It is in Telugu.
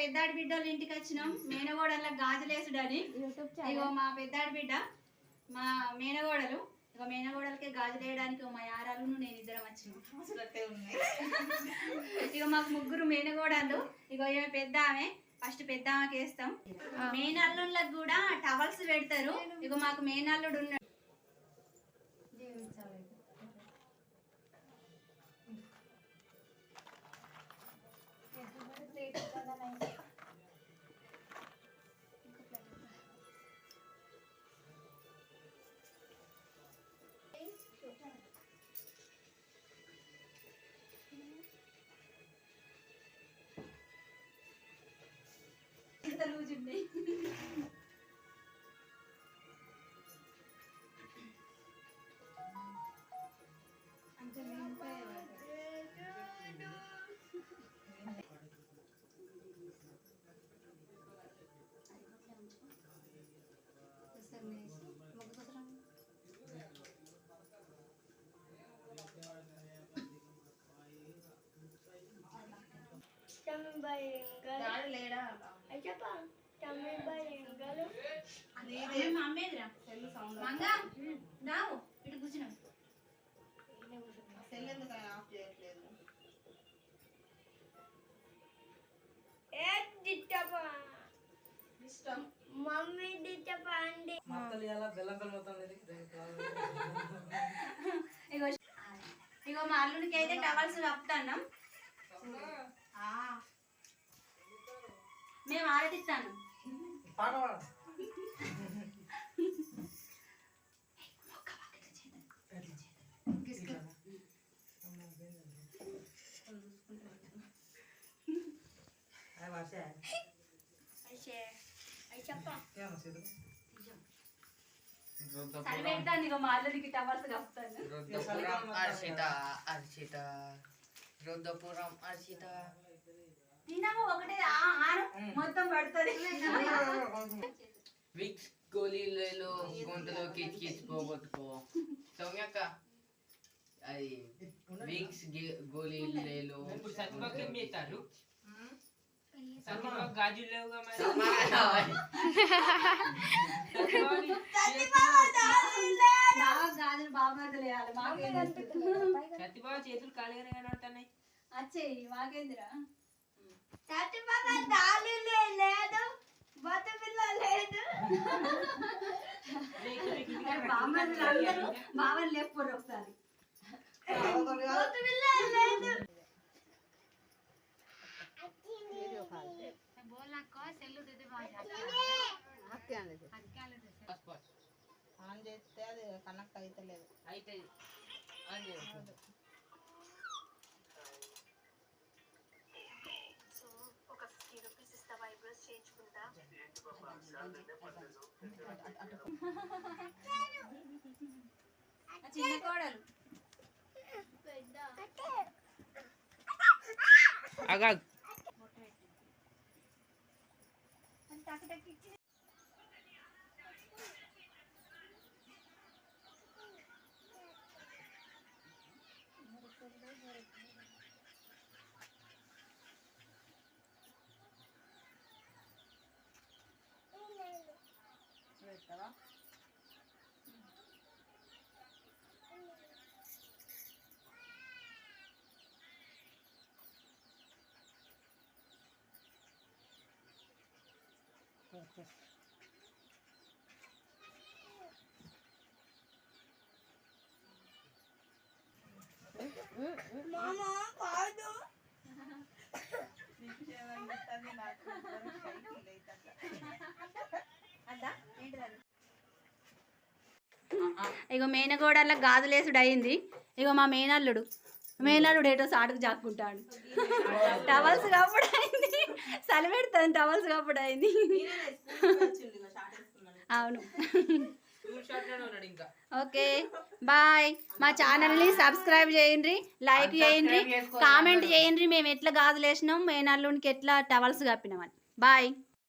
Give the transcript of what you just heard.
పెద్దాడి బిడ్డోళ్ళ ఇంటికి వచ్చినాం మేనగోడల గాజులేసుడని ఇగో మా పెద్దాడి బిడ్డ మా మేనగోడలు. ఇగో మేనగోడలకి గాజులు వేయడానికి మా యారాలు నేను ఇద్దరం వచ్చినాం. ఇగో మాకు ముగ్గురు మేనగోడలు ఇగో ఈమె పెద్ద ఆమె. ఫస్ట్ పెద్ద ఆమెకి వేస్తాం మేనల్లుళ్ళకి కూడా టవల్స్ పెడతారు. ఇగో మాకు మేనల్లుడు రావు ఇటు కూర్చున్నాం. సెల్ ఎందుకు ఆయన ఆఫ్ చేయట్లేదు? ఇష్టం. మమ్మీ ఇగో ఇగో మా అల్లుడికి అయితే టవల్స్ కప్పుతాన్నాం. కప్పుతాను రుద్రపురం అర్షిత అర్షిత రుద్రపురం అర్షిత తినము ఒకటే మొత్తం పడుతుంది. విక్స్ గోళీలలో గొంతులో కిచ్ కిచ్ పోగొట్టుకో సౌమ్యక్క అది విక్స్ గోళీలలో ఇప్పుడు చేస్తారు గాజులు లేవుగా గాజులు సత్యబాబు చేతులు ఖాళీగానే కనబడుతున్నాయి. సత్యబాబా దాలు లేదు బత పిల్ల లేదు. బావని లేకపోరు ఒకసారి. లేదు. ఆన్ చేస్తే అది కనెక్ట్ అయితే అదే ఆ చిన్న కోడలు అగా. falan. Korkuz. Mama pardon. Bir şey ben gösterdim arkadaşlarım. ఇగో మేనగోడల గాజులేసుడు అయింది ఇగో మా మేనల్లుడు. మేనల్లుడు ఏటో సాటుకు జాక్కుంటాడు. టవల్స్ కప్పుడు అయింది చలి పెడుతుంది టవల్స్ కప్పుడు అయింది అవును. Okay bye. మా ఛానల్ని సబ్స్క్రైబ్ చేయండి లైక్ చేయండి కామెంట్ చేయండి మేము ఎట్లా గాజులు వేసినాం మేనల్లుడికి ఎట్లా టవల్స్ కప్పినామని. బాయ్.